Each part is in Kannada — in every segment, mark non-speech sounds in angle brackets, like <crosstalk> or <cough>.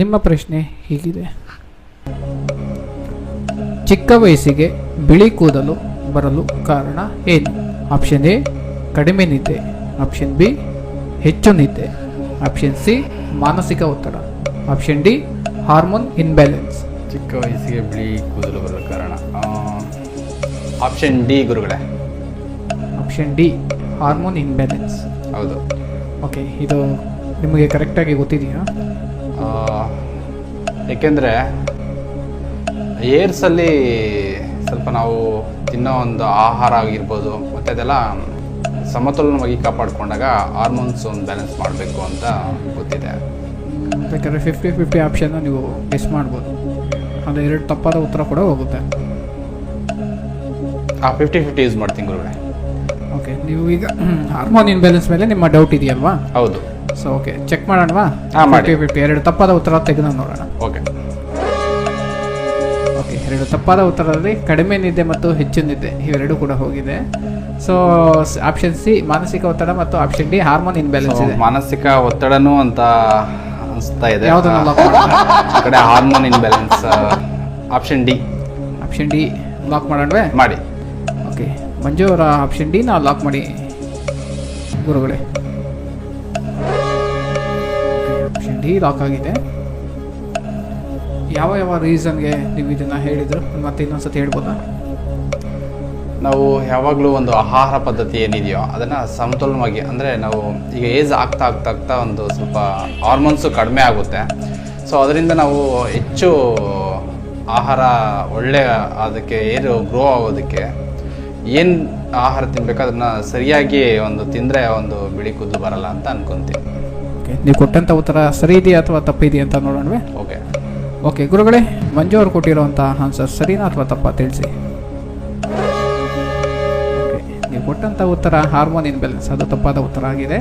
ನಿಮ್ಮ ಪ್ರಶ್ನೆ ಹೀಗಿದೆ. ಚಿಕ್ಕ ವಯಸ್ಸಿಗೆ ಬಿಳಿ ಕೂದಲು ಬರಲು ಕಾರಣ ಏನು? ಆಪ್ಷನ್ ಎ ಕಡಿಮೆ ನಿದ್ದೆ. ಆಪ್ಷನ್ ಬಿ ಹೆಚ್ಚು ನಿದ್ದೆ. ಆಪ್ಷನ್ ಸಿ ಮಾನಸಿಕ ಒತ್ತಡ. ಆಪ್ಷನ್ ಡಿ ಹಾರ್ಮೋನ್ ಇನ್ಬ್ಯಾಲೆನ್ಸ್ ಚಿಕ್ಕ ವಯಸ್ಸಿಗೆ ಬಿಳಿ ಕೂದಲು ಬರಲು ಕಾರಣ? ಆಪ್ಷನ್ ಡಿ ಗುರುಗಳೇ. ಆಪ್ಷನ್ ಡಿ ಹಾರ್ಮೋನ್ ಇನ್ಬ್ಯಾಲೆನ್ಸ್ ಹೌದು. ಓಕೆ ಇದು ನಿಮಗೆ ಕರೆಕ್ಟಾಗಿ ಗೊತ್ತಿದೆಯಾ? ಏಕೆಂದರೆ ಏರ್ಸಲ್ಲಿ ಸ್ವಲ್ಪ ನಾವು ತಿನ್ನೋ ಒಂದು ಆಹಾರ ಆಗಿರ್ಬೋದು ಮತ್ತು ಅದೆಲ್ಲ ಸಮತೋಲನವಾಗಿ ಕಾಪಾಡಿಕೊಂಡಾಗ ಹಾರ್ಮೋನ್ಸ್ ಒಂದು ಬ್ಯಾಲೆನ್ಸ್ ಮಾಡಬೇಕು ಅಂತ ಗೊತ್ತಿದೆ. ಯಾಕಂದರೆ ಫಿಫ್ಟಿ ಫಿಫ್ಟಿ ಆಪ್ಷನ್ನ ನೀವು ಮಿಸ್ ಮಾಡ್ಬೋದು. ಅದು ಎರಡು ತಪ್ಪಾದ ಉತ್ತರ ಕೂಡ ಹೋಗುತ್ತೆ. ಆ ಫಿಫ್ಟಿ ಫಿಫ್ಟಿ ಯೂಸ್ ಮಾಡ್ತೀನಿ ಗುರುಗಳೇ. ಓಕೆ ನೀವು ಈಗ <clears throat> ಹಾರ್ಮೋನ್ ಇನ್ಬ್ಯಾಲೆನ್ಸ್ ಮೇಲೆ ನಿಮ್ಮ ಡೌಟ್ ಇದೆಯಲ್ವಾ? ಹೌದು. ಸೊ ಓಕೆ ಚೆಕ್ ಮಾಡೋಣವಾ? ಹಾ, ಮಾಡಿ. ಫಿಫ್ಟಿ ಎರಡು ತಪ್ಪಾದ ಉತ್ತರ ತೆಗೆದು ನೋಡೋಣ. ಓಕೆ ಓಕೆ ಎರಡು ತಪ್ಪಾದ ಉತ್ತರದಲ್ಲಿ ಕಡಿಮೆ ನಿದ್ದೆ ಮತ್ತು ಹೆಚ್ಚು ನಿದ್ದೆ ಇವೆರಡು ಕೂಡ ಹೋಗಿದೆ. ಸೊ ಆಪ್ಷನ್ ಸಿ ಮಾನಸಿಕ ಒತ್ತಡ ಮತ್ತು ಆಪ್ಷನ್ ಡಿ ಹಾರ್ಮೋನ್ ಇನ್ಬ್ಯಾಲೆನ್ಸ್ ಇದೆ. ಮಾನಸಿಕ ಒತ್ತಡನೂ ಅಂತ ಅನಿಸ್ತಾ ಇದೆ. ಕಡೆ hormone imbalance option D option D lock ಮಾಡೋಣವೇ? ಮಾಡಿ. ಓಕೆ ಮಂಜು ಅವರ ಆಪ್ಷನ್ ಡಿ ನಾವು ಲಾಕ್ ಮಾಡಿ. ಗುರುಗಳೇ. ಡಿ ಲಾಕ್ ಆಗಿದೆ. ಯಾವ ಯಾವ ರೀಸನ್ಗೆ ನೀವು ಇದನ್ನು ಹೇಳಿದ್ರು? ಮತ್ತೆ ಇನ್ನೊಂದ್ಸತಿ ಹೇಳ್ಬೋದಾ? ನಾವು ಯಾವಾಗಲೂ ಒಂದು ಆಹಾರ ಪದ್ಧತಿ ಏನಿದೆಯೋ ಅದನ್ನು ಸಮತೋಲನವಾಗಿ, ಅಂದರೆ ನಾವು ಈಗ ಏಜ್ ಆಗ್ತಾ ಆಗ್ತಾ ಆಗ್ತಾ ಒಂದು ಸ್ವಲ್ಪ ಹಾರ್ಮೋನ್ಸು ಕಡಿಮೆ ಆಗುತ್ತೆ. ಸೊ ಅದರಿಂದ ನಾವು ಹೆಚ್ಚು ಆಹಾರ ಒಳ್ಳೆಯ ಅದಕ್ಕೆ ಏನು ಗ್ರೋ ಆಗೋದಕ್ಕೆ ಏನು ಆಹಾರ ತಿನ್ಬೇಕು ಅದನ್ನು ಸರಿಯಾಗಿ ಒಂದು ತಿಂದರೆ ಒಂದು ಬಿಳಿ ಕುದ್ದು ಬರಲ್ಲ ಅಂತ ಅನ್ಕೊಂತೀನಿ ಓಕೆ ನೀವು ಕೊಟ್ಟಂಥ ಉತ್ತರ ಸರಿ ಇದೆಯಾ ಅಥವಾ ತಪ್ಪಿದೆಯಾ ಅಂತ ನೋಡೋಣವೇ? ಓಕೆ. ಓಕೆ ಗುರುಗಳೇ ಮಂಜು ಅವರು ಕೊಟ್ಟಿರುವಂಥ ಆನ್ಸರ್ ಸರಿನಾ ಅಥವಾ ತಪ್ಪ ತಿಳಿಸಿ? ನೀವು ಕೊಟ್ಟಂಥ ಉತ್ತರ ಹಾರ್ಮೋನ್ ಇನ್ಬ್ಯಾಲೆನ್ಸ್ ಅದು ತಪ್ಪಾದ ಉತ್ತರ ಆಗಿದೆ.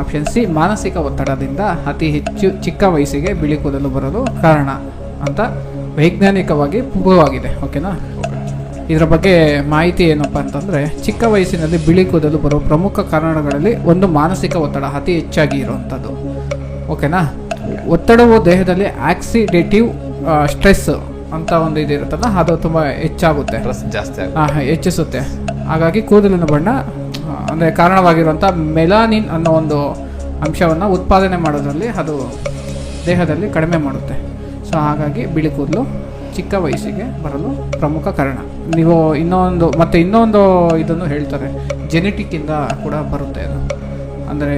ಆಪ್ಷನ್ ಸಿ ಮಾನಸಿಕ ಒತ್ತಡದಿಂದ ಅತಿ ಹೆಚ್ಚು ಚಿಕ್ಕ ವಯಸ್ಸಿಗೆ ಬಿಳಿ ಕೂದಲು ಬರಲು ಕಾರಣ ಅಂತ ವೈಜ್ಞಾನಿಕವಾಗಿ ಪ್ರೂವವಾಗಿದೆ ಓಕೆನಾ? ಓಕೆ. ಇದರ ಬಗ್ಗೆ ಮಾಹಿತಿ ಏನಪ್ಪ ಅಂತಂದರೆ ಚಿಕ್ಕ ವಯಸ್ಸಿನಲ್ಲಿ ಬಿಳಿ ಕೂದಲು ಬರುವ ಪ್ರಮುಖ ಕಾರಣಗಳಲ್ಲಿ ಒಂದು ಮಾನಸಿಕ ಒತ್ತಡ ಅತಿ ಹೆಚ್ಚಾಗಿ ಇರುವಂಥದ್ದು ಓಕೆನಾ? ಒತ್ತಡವು ದೇಹದಲ್ಲಿ ಆಕ್ಸಿಡೇಟಿವ್ ಸ್ಟ್ರೆಸ್ ಅಂತ ಒಂದು ಇದು ಇರುತ್ತಲ್ಲ ಅದು ತುಂಬ ಹೆಚ್ಚಾಗುತ್ತೆ. ಜಾಸ್ತಿ ಹೆಚ್ಚಿಸುತ್ತೆ. ಹಾಗಾಗಿ ಕೂದಲಿನ ಬಣ್ಣ ಅಂದರೆ ಕಾರಣವಾಗಿರುವಂಥ ಮೆಲಾನಿನ್ ಅನ್ನೋ ಒಂದು ಅಂಶವನ್ನು ಉತ್ಪಾದನೆ ಮಾಡೋದ್ರಲ್ಲಿ ಅದು ದೇಹದಲ್ಲಿ ಕಡಿಮೆ ಮಾಡುತ್ತೆ. ಸೊ ಹಾಗಾಗಿ ಬಿಳಿ ಕೂದಲು ಚಿಕ್ಕ ವಯಸ್ಸಿಗೆ ಬರಲು ಪ್ರಮುಖ ಕಾರಣ. ನೀವು ಇನ್ನೊಂದು ಮತ್ತು ಇನ್ನೊಂದು ಇದನ್ನು ಹೇಳ್ತಾರೆ. ಜೆನೆಟಿಕ್ಕಿಂದ ಕೂಡ ಬರುತ್ತೆ ಅದು. ಅಂದರೆ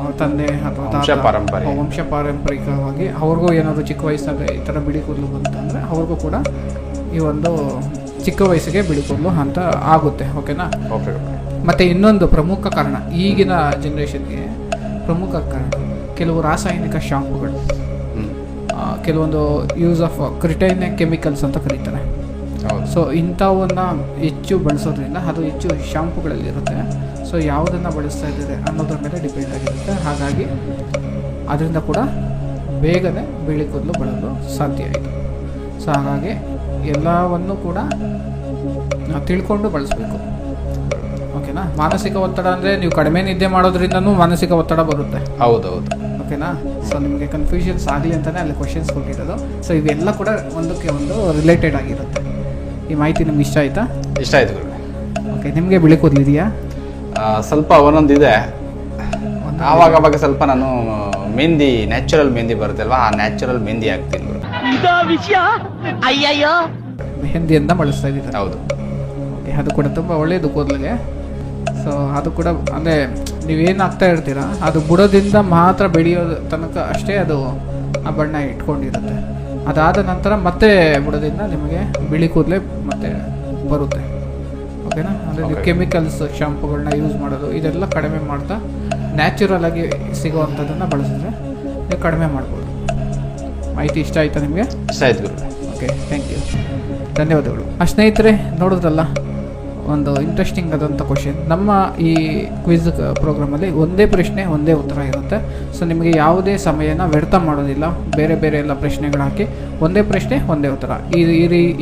ಅವ್ರ ತಂದೆ ಅಥವಾ ವಂಶ ಪಾರಂಪರಿಕವಾಗಿ ಅವ್ರಿಗೂ ಏನಾದರೂ ಚಿಕ್ಕ ವಯಸ್ಸಿನಾಗ ಈ ಥರ ಬಿಳಿ ಕೂದಲು ಬಂತು ಅವ್ರಿಗೂ ಕೂಡ ಈ ಒಂದು ಚಿಕ್ಕ ವಯಸ್ಸಿಗೆ ಬಿಳಿ ಕೂದಲು ಅಂತ ಆಗುತ್ತೆ. ಓಕೆನಾ? ಓಕೆ ಓಕೆ ಮತ್ತು ಇನ್ನೊಂದು ಪ್ರಮುಖ ಕಾರಣ ಈಗಿನ ಜನ್ರೇಷನ್ಗೆ ಪ್ರಮುಖ ಕಾರಣ ಕೆಲವು ರಾಸಾಯನಿಕ ಶಾಂಪುಗಳು. ಕೆಲವೊಂದು ಯೂಸ್ ಆಫ್ ಕ್ರಿಟೈನ್ ಕೆಮಿಕಲ್ಸ್ ಅಂತ ಕರೀತಾರೆ. ಹೌದು. ಸೊ ಇಂಥವನ್ನು ಹೆಚ್ಚು ಬಳಸೋದ್ರಿಂದ ಅದು ಹೆಚ್ಚು ಶಾಂಪುಗಳಲ್ಲಿ ಇರುತ್ತೆ. ಸೊ ಯಾವುದನ್ನು ಬಳಸ್ತಾ ಇದ್ದಾರೆ ಅನ್ನೋದ್ರ ಮೇಲೆ ಡಿಪೆಂಡ್ ಆಗಿರುತ್ತೆ. ಹಾಗಾಗಿ ಅದರಿಂದ ಕೂಡ ಬೇಗನೆ ಬಿಳಿ ಕೂದಲು ಬಳಲು ಸಾಧ್ಯ ಆಯಿತು ಸೊ ಹಾಗಾಗಿ ಎಲ್ಲವನ್ನು ಕೂಡ ತಿಳ್ಕೊಂಡು ಬಳಸಬೇಕು. ಓಕೆನಾ ಮಾನಸಿಕ ಒತ್ತಡ ಅಂದರೆ ನೀವು ಕಡಿಮೆ ನಿದ್ದೆ ಮಾಡೋದ್ರಿಂದನೂ ಮಾನಸಿಕ ಒತ್ತಡ ಬರುತ್ತೆ. ಹೌದೌದು. ಹೌದು ಓಕೆನಾ? ಸೊ ನಿಮಗೆ ಕನ್ಫ್ಯೂಷನ್ಸ್ ಆಗಲಿ ಅಂತಲೇ ಅಲ್ಲಿ ಕ್ವಶನ್ಸ್ ಕೊಟ್ಟಿರೋದು. ಸೊ ಇವೆಲ್ಲ ಕೂಡ ಒಂದಕ್ಕೆ ಒಂದು ರಿಲೇಟೆಡ್ ಆಗಿರುತ್ತೆ. ಈ ಮಾಹಿತಿ ನಿಮ್ಗೆ ಇಷ್ಟ ಆಯಿತಾ? ಇಷ್ಟ ಆಯಿತು ಓಕೆ ನಿಮಗೆ ಬಿಳಿ ಕೂದಲಿದೆಯಾ ಸ್ವಲ್ಪ ಒಂದೊಂದಿದೆ ಆವಾಗ ಅವಾಗ ಸ್ವಲ್ಪ ನಾನು ಮೆಹಂದಿ ನ್ಯಾಚುರಲ್ ಮೆಹಂದಿ ಬರುತ್ತಲ್ವಾ ಆ ನ್ಯಾಚುರಲ್ ಮೆಹಂದಿ ಹಾಕ್ತೀನಿ ಅಯ್ಯಯ್ಯೋ. ಮೆಹಂದಿಯಿಂದ ಬಳಸ್ತಾ ಇದ್ದೀರಾ? ಹೌದು. ಓಕೆ ಅದು ಕೂಡ ತುಂಬ ಒಳ್ಳೆಯದು ಕೂದಲಿಗೆ. ಸೊ ಅದು ಕೂಡ ಅಂದರೆ ನೀವೇನು ಆಗ್ತಾ ಇರ್ತೀರಾ ಅದು ಬುಡದಿಂದ ಮಾತ್ರ ಬೆಳೆಯೋ ತನಕ ಅಷ್ಟೇ ಅದು ಆ ಬಣ್ಣ ಇಟ್ಕೊಂಡಿರುತ್ತೆ. ಅದಾದ ನಂತರ ಮತ್ತೆ ಬುಡದಿಂದ ನಿಮಗೆ ಬಿಳಿ ಕೂದಲೇ ಮತ್ತೆ ಬರುತ್ತೆ. ಓಕೆನಾ? ಅಂದರೆ ನೀವು ಕೆಮಿಕಲ್ಸ್ ಶಾಂಪುಗಳನ್ನ ಯೂಸ್ ಮಾಡೋದು ಇದೆಲ್ಲ ಕಡಿಮೆ ಮಾಡ್ತಾ ನ್ಯಾಚುರಲ್ ಆಗಿ ಸಿಗುವಂಥದ್ದನ್ನು ಬಳಸಿದ್ರೆ ನೀವು ಕಡಿಮೆ ಮಾಡ್ಬೋದು. ಮಾಹಿತಿ ಇಷ್ಟ ಆಯ್ತಾ ನಿಮಗೆ? ಆಯ್ತು ಓಕೆ ಥ್ಯಾಂಕ್ ಯು ಧನ್ಯವಾದಗಳು. ಆ ಸ್ನೇಹಿತರೆ ನೋಡೋದಲ್ಲ ಒಂದು ಇಂಟ್ರೆಸ್ಟಿಂಗ್ ಆದಂಥ ಕ್ವಶನ್ ನಮ್ಮ ಈ ಕ್ವಿಜ್ ಪ್ರೋಗ್ರಾಮಲ್ಲಿ ಒಂದೇ ಪ್ರಶ್ನೆ, ಒಂದೇ ಉತ್ತರ ಇರುತ್ತೆ. ಸೊ ನಿಮಗೆ ಯಾವುದೇ ಸಮಯನ ವ್ಯರ್ಥ ಮಾಡೋದಿಲ್ಲ. ಬೇರೆ ಬೇರೆ ಎಲ್ಲ ಪ್ರಶ್ನೆಗಳು ಹಾಕಿ ಒಂದೇ ಪ್ರಶ್ನೆ, ಒಂದೇ ಉತ್ತರ. ಈ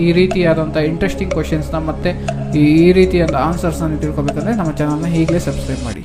ಈ ರೀತಿಯಾದಂಥ ಇಂಟ್ರೆಸ್ಟಿಂಗ್ ಕ್ವಶನ್ಸ್ನ ಮತ್ತು ಈ ರೀತಿಯಾದ ಆನ್ಸರ್ಸನ್ನು ತಿಳ್ಕೊಬೇಕಂದ್ರೆ ನಮ್ಮ ಚಾನಲ್ನ ಈಗಲೇ ಸಬ್ಸ್ಕ್ರೈಬ್ ಮಾಡಿ.